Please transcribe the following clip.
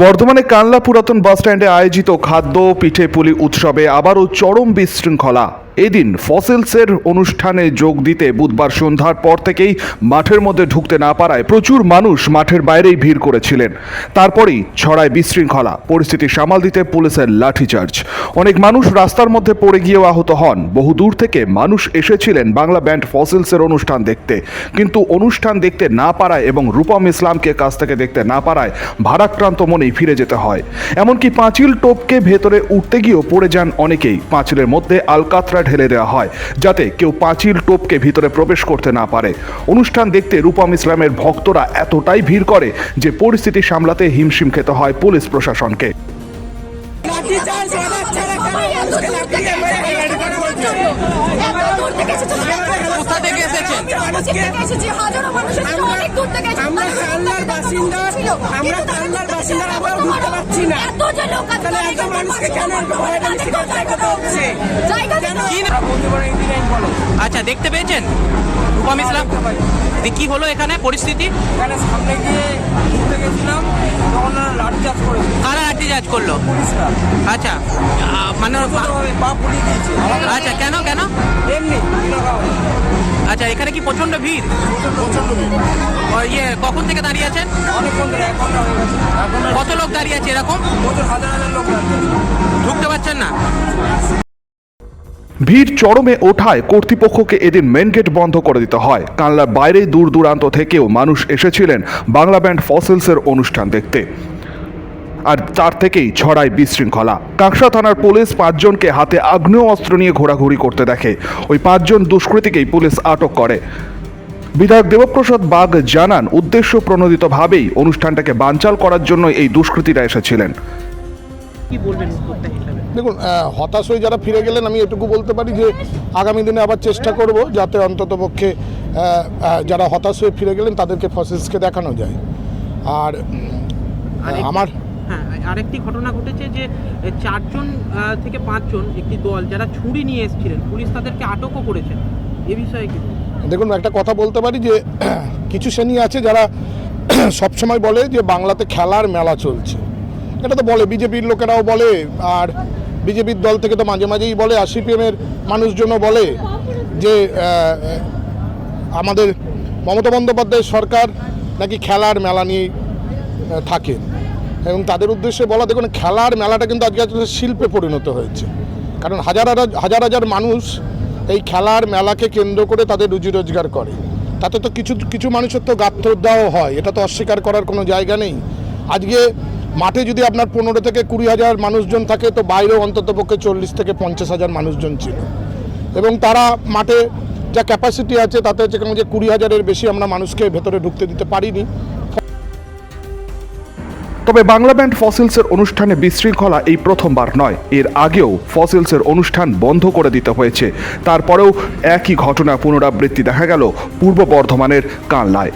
বর্ধমানে কানলা পুরাতন বাস স্ট্যান্ডে আয়োজিত খাদ্য পিঠে পুলি উৎসবে আবারও চরম বিশৃঙ্খলা। এদিন ফসিলসের অনুষ্ঠানে যোগ দিতে বুধবার সন্ধ্যার পর থেকেই মাঠের মধ্যে ঢুকতে না পারায় প্রচুর মানুষ মাঠের বাইরেই ভিড় করেছিলেন। তারপরেই ছড়ায় বিশৃঙ্খলা, পরিস্থিতি সামাল দিতে পুলিশের লাঠিচার্জ। অনেক মানুষ রাস্তার মধ্যে পড়ে গিয়েও আহত হন। বহু দূর থেকে মানুষ এসেছিলেন বাংলা ব্যান্ড ফসিলসের অনুষ্ঠান দেখতে। কিন্তু অনুষ্ঠান দেখতে না পারায় এবং রূপম ইসলামকে কাছ থেকে দেখতে না পারায় ভারাক্রান্ত মনেই ফিরে যেতে হয়। এমনকি পাঁচিল টোপকে ভেতরে উঠতে গিয়েও পড়ে যান অনেকেই। পাঁচিলের মধ্যে আলকাতরা ঢেলে দেওয়া হয়, যাতে কেউ পাঁচিল টোপকে ভিতরে প্রবেশ করতে না পারে। অনুষ্ঠান দেখতে রূপম ইসলামের ভক্তরা এতটাই ভিড় করে যে পরিস্থিতি সামলাতে হিমশিম খেতে হয় পুলিশ প্রশাসনকে। লাঠি চার্জ ছাড়া কেন মানুষকে লাফিয়ে মেরে হেলাড়ি করে কোথা থেকে এসেছেন আমরা কান্নার বাসিন্দা আমরা কান্নার বাসিন্দা আমরা ঢুকতে পারছি না। তাহলে এত মানুষকে কেন হয়রানি শিকার জায়গাতে হচ্ছে। কেন? কি না- আচ্ছা দেখতে পেয়েছেন? রূপম ইসলাম কি হলো এখানে পরিস্থিতি? এখানে সামনে গিয়ে ঘুরতে গেছিলাম তখন লাঠি চার্জ করল? আচ্ছা। মানে আচ্ছা কেন কেন? আচ্ছা এখানে কি প্রচণ্ড ভিড়? ইয়ে কখন থেকে দাঁড়িয়ে আছেন? কত লোক দাঁড়িয়ে আছে এরকম। ঢুকতে পারছেন না। ভিড় চরমে ওঠায় কর্তৃপক্ষকে এদিন মেন গেট বন্ধ করে দিতে হয়। কানলার বাইরে দূর দূরান্ত থেকেও মানুষ এসেছিলেন বাংলা ব্যান্ড ফসেলসের অনুষ্ঠান দেখতে। আর তার থেকেই ছড়ায় বিশৃঙ্খলা। কাঁকসা থানার পুলিশ পাঁচজনকে হাতে আগ্নেয় অস্ত্র নিয়ে ঘোরাঘুরি করতে দেখে। ওই পাঁচজন দুষ্কৃতীকেই পুলিশ আটক করে। বিধায়ক দেবপ্রসাদ বাগ জানান উদ্দেশ্য প্রণোদিতভাবেই অনুষ্ঠানটাকে বানচাল করার জন্য এই দুষ্কৃতীরা এসেছিলেন। কি বলবেন দেখুন হতাশ হয়ে যারা ফিরে গেলেন আমি এটুকু বলতে পারি যে আগামী দিনে আবার চেষ্টা করব যাতে অন্তত পক্ষে যারা হতাশ হয়ে ফিরে গেলেন তাদেরকে ফসিলসকে দেখানো যায়। আর আমার আরেকটি ঘটনা ঘটেছে যে চারজন থেকে পাঁচজন একটি দল যারা ছুরি নিয়ে এসেছিলেন, পুলিশ তাদেরকে আটকও করেছেন এ বিষয়ে কি দেখুন, একটা কথা বলতে পারি যে, কিছু শ্রেণি আছে যারা সবসময় বলে যে বাংলাতে খেলার মেলা চলছে। এটা তো বলে, বিজেপির লোকেরাও বলে, আর বিজেপির দল থেকে তো মাঝে মাঝেই বলে, আর সিপিএমের মানুষজনও বলে যে আমাদের মমতা বন্দ্যোপাধ্যায়ের সরকার নাকি খেলার মেলা নিয়ে থাকে। এবং তাদের উদ্দেশ্যে বলা, দেখুন, খেলার মেলাটা কিন্তু আজকে একটা শিল্পে পরিণত হয়েছে। কারণ হাজার হাজার হাজার হাজার মানুষ এই খেলার মেলাকে কেন্দ্র করে তাদের রুজি রোজগার করে। তাতে তো কিছু কিছু মানুষের তো গাত্রদাও হয়, এটা তো অস্বীকার করার কোনো জায়গা নেই। আজকে মাঠে যদি আপনার পনেরো থেকে কুড়ি হাজার মানুষজন থাকে, তো বাইরেও অন্তত পক্ষে চল্লিশ থেকে পঞ্চাশ হাজার মানুষজন ছিল। এবং তারা মাঠে যা ক্যাপাসিটি আছে, তাতে হচ্ছে যে কুড়ি হাজারের বেশি আমরা মানুষকে ভেতরে ঢুকতে দিতে পারিনি। তবে বাংলা ব্যান্ড ফসিলসের অনুষ্ঠানে বিশৃঙ্খলা এই প্রথমবার নয়। এর আগেও ফসিলসের অনুষ্ঠান বন্ধ করে দিতে হয়েছে। তারপরেও একই ঘটনা পুনরাবৃত্তি দেখা গেল পূর্ব বর্ধমানের কানলায়।